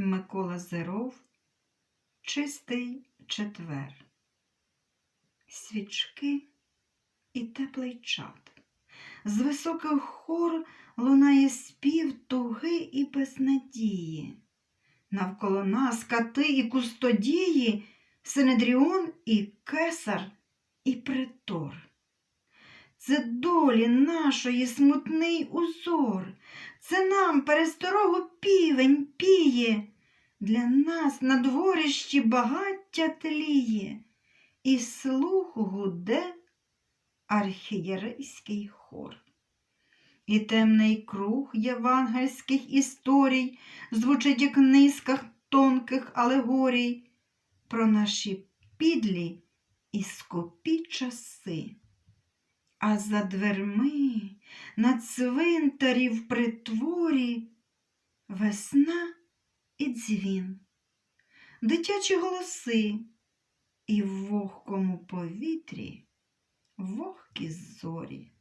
Микола Зеров, Чистий четвер. Свічки і теплий чад. З високих хор лунає спів туги і безнадії. Навколо нас кати і кустодії, Синедріон і кесар і притор. Це долі нашої смутний узор, це нам пересторогу півень піє, для нас на дворищі багаття тліє, і слух гуде архієрейський хор. І темний круг євангельських історій звучить як низках тонких алегорій про наші підлі і скопі часи. А за дверми на цвинтарі в притворі весна і дзвін, дитячі голоси, і в вогкому повітрі вогкі зорі.